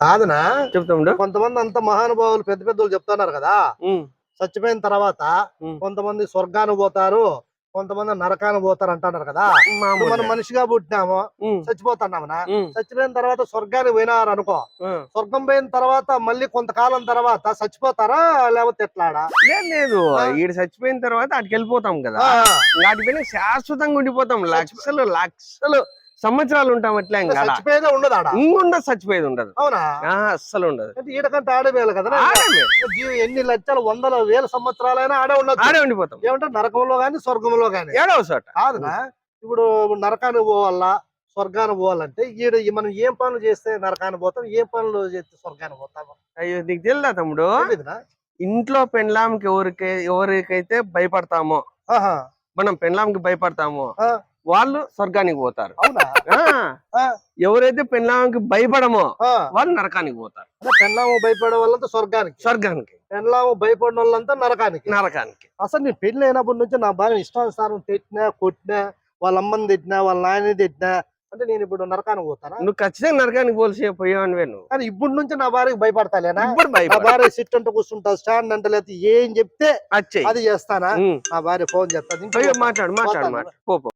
కాదనా? చెప్తాముడు కొంతమంది అంత మహానుభావులు పెద్ద పెద్దలు చెప్తున్నారు కదా. చచ్చిపోయిన తర్వాత. కొంతమంది స్వర్గానికి పోతారు కొంతమంది నరకానికి పోతారు అంటున్నారు కదా. మనం మనిషిగా పుట్టినాము చచ్చిపోతున్నామనా? చచ్చిపోయిన తర్వాత స్వర్గానికి పోయినారు అనుకో స్వర్గం పోయిన తర్వాత మళ్ళీ కొంతకాలం తర్వాత చచ్చిపోతారా లేకపోతే ఎట్లాడా? లేదు. ఈడు చచ్చిపోయిన తర్వాత అటుకి వెళ్ళిపోతాం కదా వాటిపైన శాశ్వతంగా ఉండిపోతాం. లక్షలు లక్షలు. సంవత్సరాలు ఉంటాం అట్లా. చచ్చిపోయేదే ఉండదు ఇంగుండదు చచ్చిపోయేది ఉండదు. అవునా? అస్సలు ఉండదు. ఈడకంటే ఆడవేయాలి కదా ఎన్ని లక్షల వందల వేల సంవత్సరాలైనా ఆడే ఉండదు ఆడే ఉండిపోతాం. ఏమంటే నరకంలో గాని స్వర్గంలో గాని. ఏడవ చోట. కాదునా ఇప్పుడు నరకానికి పోవాలా స్వర్గానికి పోవాలంటే ఈడ మనం ఏం పనులు చేస్తే నరకానికి పోతాం ఏం పనులు చేస్తే స్వర్గానికి పోతాం అయ్యో నీకు తెలుదా తమ్ముడు? ఇంట్లో పెండ్లాంకి ఎవరికి ఎవరికైతే భయపడతామో ఆహా. మనం పెండ్లాంకి భయపడతామో ఆ. వాళ్ళు స్వర్గానికి పోతారు. ఎవరైతే పెండ్లాంకి భయపడమో వాళ్ళు నరకానికి పోతారు. పెళ్ళాము భయపడే వాళ్ళంతా స్వర్గానికి. స్వర్గానికి. పెళ్ళాము భయపడిన వాళ్ళంతా నరకానికి. నరకానికి. అసలు నేను పెళ్ళి అయినప్పటి నుంచి నా భార్య ఇష్టానుసారం తిట్టినా కొట్టినా వాళ్ళ అమ్మని తిట్టినా వాళ్ళ నాయని తిట్టినా అంటే నేను ఇప్పుడు నరకానికి పోతానా? నువ్వు ఖచ్చితంగా నరకానికి పోల్సి పోయావనివే నువ్వు. కానీ ఇప్పుడు నుంచి నా భార్యకి భయపడతాలేనా? ఇప్పుడు నా భార్య సిట్ అంటే కూర్చుంటా స్టాండ్ అంటే లేకపోతే ఏం చెప్తే అది చేస్తానా. నా భార్య ఫోన్ చేస్తాను మాట్లాడు మాట్లాడు మాట్లాడు.